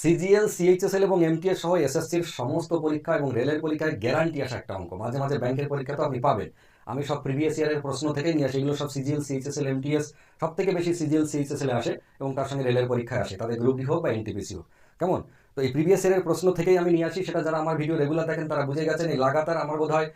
CGL, CHSL এবং MTS সহ এসএসসির সমস্ত পরীক্ষা এবং রেলের পরীক্ষায় গ্যারান্টি আসা একটা অঙ্ক। মাঝে মাঝে ব্যাংকের পরীক্ষা তো আপনি পাবেন। আমি সব প্রিভিয়াস ইয়ারের প্রশ্ন থেকে নিয়ে আসি, এগুলো সব সিজিএল সিএইচএসএল এমটিএস সব থেকে বেশি সিজিএল সিএইচএসএল আসে এবং তার সঙ্গে রেলের পরীক্ষায় আসে, তাদের গ্রুপ ডি হোক বা এনটিপিসি হোক। কেমন? তো এই প্রিভিয়াস ইয়ারের প্রশ্ন থেকেই আমি নিয়ে আসি, সেটা যারা আমার ভিডিও রেগুলার দেখেন তারা বুঝে গেছেন, এই লাগাতার আমার বোধ হয়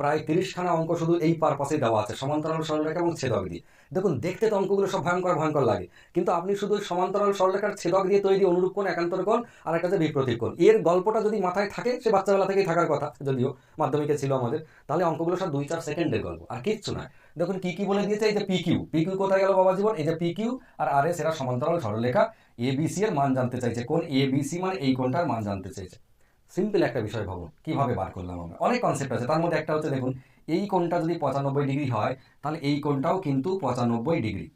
প্রায় তিরিশখানা অঙ্ক শুধু এই পারপাসে দেওয়া আছে, সমান্তরাল সরলরেখা এবং ছেদক দিয়ে। দেখুন, দেখতে তো অঙ্কগুলো সব ভয়ঙ্কর ভয়ঙ্কর লাগে, কিন্তু আপনি শুধু সমান্তরাল সরলরেখার ছেদক দিয়ে তৈরি অনুরূপ কোণ, একান্তর কোণ আর একটা যে বিপ্রতীক কোণ। এর গল্পটা যদি মাথায় থাকে, সে বাচ্চাবেলা থেকেই থাকার কথা, যদিও মাধ্যমিকে ছিল আমাদের, তাহলে অঙ্কগুলো সব দুই চার সেকেন্ডের গল্প আর কিচ্ছু নয় দেখুন কি কি বলে দিয়েছে এই যে পি কিউ পি কিউ কোথায় গেল বাবা জীবন এই যে পি কিউ আর আর এস এরা সমান্তরাল সরলরেখা। এ বি সি এর মান জানতে চাইছে। কোন এ বি সি মানে এই কোনটার মান জানতে চাইছে? সিম্পল একটা বিষয় ভাবুন কীভাবে বার করলাম আমরা? অনেক কনসেপ্ট আছে তার মধ্যে একটা হচ্ছে দেখুন এই কোণটা যদি পঁচানব্বই ডিগ্রি হয় তাহলে এই কোণটাও কিন্তু পঁচানব্বই ডিগ্রি।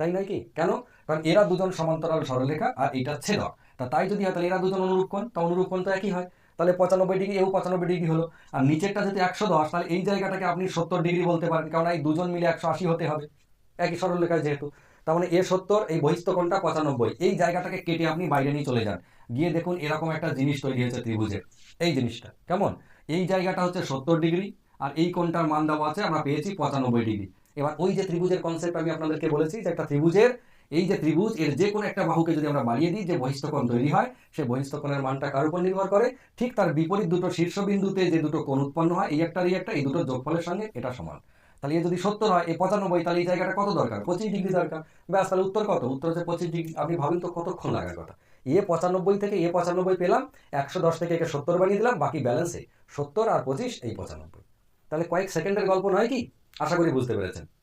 তাই নয় কি? কেন? কারণ এরা দুজন সমান্তরাল সরলরেখা আর এটা ছেদক। তা তাই যদি হয় তাহলে এরা দুজন অনুরূপ কোণ? তা অনুরূপ কোণ তো একই হয়। তাহলে পঁচানব্বই ডিগ্রি, এও পঁচানব্বই ডিগ্রি হলো। আর নিচেরটা যদি একশো দশ, তাহলে এই জায়গাটাকে আপনি সত্তর ডিগ্রি বলতে পারেন, কারণ এই দুজন মিলে একশো আশি হতে হবে, একই সরলরেখায় যেহেতু। তার মানে এ সত্তর, এই বহিস্থকোণটা পঁচানব্বই, এই জায়গাটাকে কেটে আপনি বাইরে নিয়ে চলে যান। গিয়ে দেখুন এরকম একটা জিনিস তৈরি হয়েছে ত্রিভুজের এই জিনিসটা, কেমন? এই জায়গাটা হচ্ছে সত্তর ডিগ্রি, আর এই কোণটার মান দেওয়া আছে, আমরা পেয়েছি পঁচানব্বই ডিগ্রি। এবার ওই যে ত্রিভুজের কনসেপ্ট আমি আপনাদেরকে বলেছি, যে একটা ত্রিভুজের এই যে ত্রিভুজ, এর যে কোনো একটা বাহুকে যদি আমরা বাড়িয়ে দিই, যে বহিস্থ কোণ তৈরি হয় সেই বহিস্থ কোণের মানটা কার উপর নির্ভর করে? ঠিক তার বিপরীত দুটো শীর্ষবিন্দুতে যে দুটো কোণ উৎপন্ন হয়, এই একটা এই একটা, এই দুটো যোগফলের সঙ্গে এটা সমান। তাহলে এ যদি সত্তর হয়, এ পঁচানব্বই, তাহলে এই জায়গাটা কত দরকার? পঁচিশ ডিগ্রি দরকার। ব্যাস, তাহলে উত্তর কত? উত্তর হচ্ছে পঁচিশ ডিগ্রি। আপনি ভাবেন তো কতক্ষণ লাগার কথা। এ পঁচানব্বই থেকে এ পঁচানব্বই পেলাম, একশো দশ থেকে একে সত্তর বানিয়ে দিলাম, বাকি ব্যালেন্সে সত্তর আর পঁচিশ, এই পঁচানব্বই। তাহলে কয়েক সেকেন্ডের গল্প নয় কি? আশা করি বুঝতে পেরেছেন।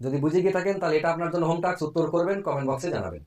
যদি বুঝে গিয়ে থাকেন, তাহলে এটা আপনার জন্য হোম টাস্ক উত্তর করবেন কমেন্ট বক্সে জানাবেন।